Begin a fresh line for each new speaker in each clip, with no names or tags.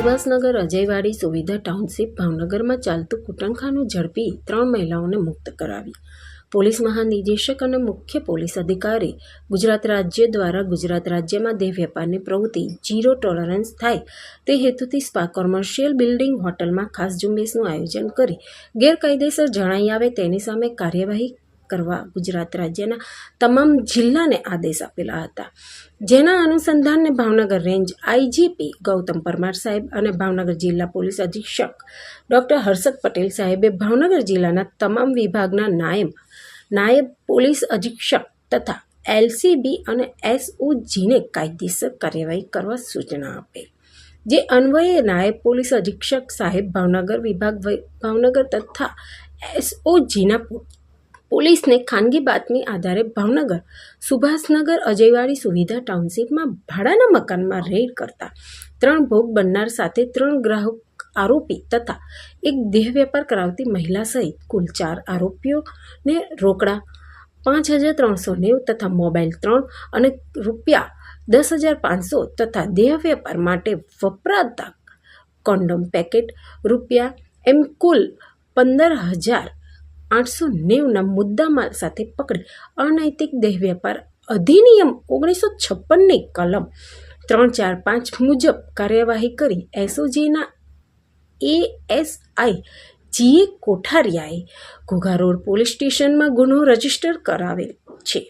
સુભાષનગર, અજયવાડી, સુવિધા ટાઉનશીપ, ભાવનગરમાં ચાલતું કુટંખાનું ઝડપી ત્રણ મહિલાઓને મુક્ત કરાવી. પોલીસ મહાનિદેશક અને મુખ્ય પોલીસ અધિકારી ગુજરાત રાજ્ય દ્વારા ગુજરાત રાજ્યમાં દેહ વેપારની પ્રવૃત્તિ ઝીરો ટોલરન્સ થાય તે હેતુથી સ્પા કોમર્શિયલ બિલ્ડિંગ હોટલમાં ખાસ ઝુંબેશનું આયોજન કરી ગેરકાયદેસર જણાઈ આવે તેની સામે કાર્યવાહી કરવા ગુજરાત રાજ્યના તમામ જિલ્લાને આદેશ આપેલા હતા. જેના અનુસંધાનને ભાવનગર રેન્જ આઈજીપી ગૌતમ પરમાર સાહેબ અને ભાવનગર જિલ્લા પોલીસ અધિક્ષક ડૉક્ટર હર્ષદ પટેલ સાહેબે ભાવનગર જિલ્લાના તમામ વિભાગના નાયબ નાયબ પોલીસ અધિક્ષક તથા એલસીબી અને એસઓજીને કાયદેસર કાર્યવાહી કરવા સૂચના આપેલ જે અન્વયે નાયબ પોલીસ અધિક્ષક સાહેબ ભાવનગર વિભાગ, ભાવનગર તથા એસઓજીના પોલીસને ખાનગી બાતમી આધારે ભાવનગર, સુભાષનગર, અજયવાડી સુવિધા ટાઉનશીપમાં ભાડાના મકાનમાં રેડ કરતા ત્રણ ભોગ બનનાર સાથે ત્રણ ગ્રાહક આરોપી તથા એક દેહ વેપાર કરાવતી મહિલા સહિત કુલ ચાર આરોપીઓને રોકડા પાંચ હજાર ત્રણસો નેવું તથા મોબાઈલ ત્રણ અને રૂપિયા દસ હજાર પાંચસો તથા દેહ વેપાર માટે વપરાતા કોન્ડોમ પેકેટ રૂપિયા એમ કુલ પંદર હજાર આઠસો નેવુંના મુદ્દામાલ સાથે પકડી અનૈતિક દેહ વ્યાપાર અધિનિયમ ઓગણીસો છપ્પનની કલમ ત્રણ ચાર પાંચ મુજબ કાર્યવાહી કરી એસઓજીના એએસઆઈ જીએ કોઠારિયાએ ઘોઘા રોડ પોલીસ સ્ટેશનમાં ગુનો રજિસ્ટર કરાવેલ છે.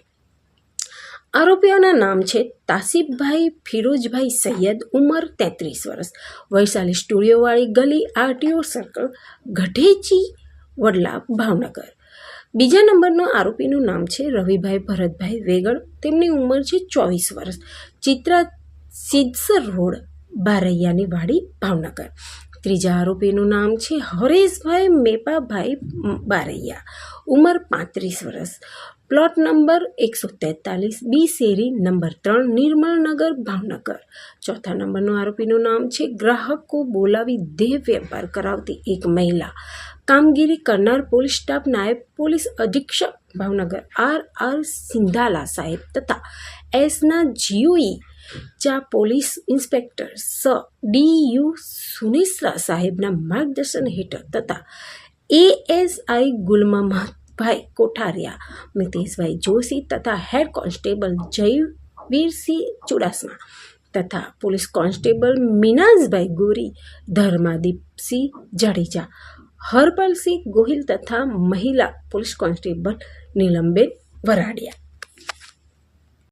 આરોપીઓના નામ છે તાસીફભાઈ ફિરોજભાઈ સૈયદ ઉંમર તેત્રીસ વર્ષ, વૈશાલી સ્ટુડિયોવાળી ગલી આરટીઓ સર્કલ, ગઢેચી વડલા ભાવનગર. બીજા નંબરનો આરોપીનું નામ છે રવિભાઈ ભરતભાઈ વેગળ. તેમની ઉંમર છે ચોવીસ વર્ષ. ચિત્રા સિદ્સર રોડ, બારૈયાની વાડી, ભાવનગર. ત્રીજા આરોપીનું નામ છે હરેશભાઈ મેપાભાઈ બારૈયા. ઉંમર પાંત્રીસ વર્ષ. પ્લોટ નંબર એકસો તેતાલીસ બી શેરી નંબર ત્રણ નિર્મળનગર ભાવનગર. ચોથા નંબરનો આરોપીનું નામ છે ગ્રાહકો બોલાવી દેહ વેપાર કરાવતી એક મહિલા. કામગીરી કરનાર પોલીસ સ્ટાફ નાયબ પોલીસ અધિક્ષક ભાવનગર આર આર સિંધાલા સાહેબ તથા એસના જીઓઈ ચા પોલીસ ઇન્સ્પેક્ટર સ ડી યુ સુનિશ્રા સાહેબના માર્ગદર્શન હેઠળ તથા એએસઆઈ ગુલમાભાઈ કોઠારિયા, મિતેશભાઈ જોશી તથા હેડ કોન્સ્ટેબલ જયવીરસિંહ ચુડાસમા તથા પોલીસ કોન્સ્ટેબલ મિનાઝભાઈ ગોરી, ધર્માદીપસિંહ જાડેજા હરપાલસિંહ ગોહિલ તથા મહિલા પોલીસ કોન્સ્ટેબલ નીલમબેન વરાડિયા.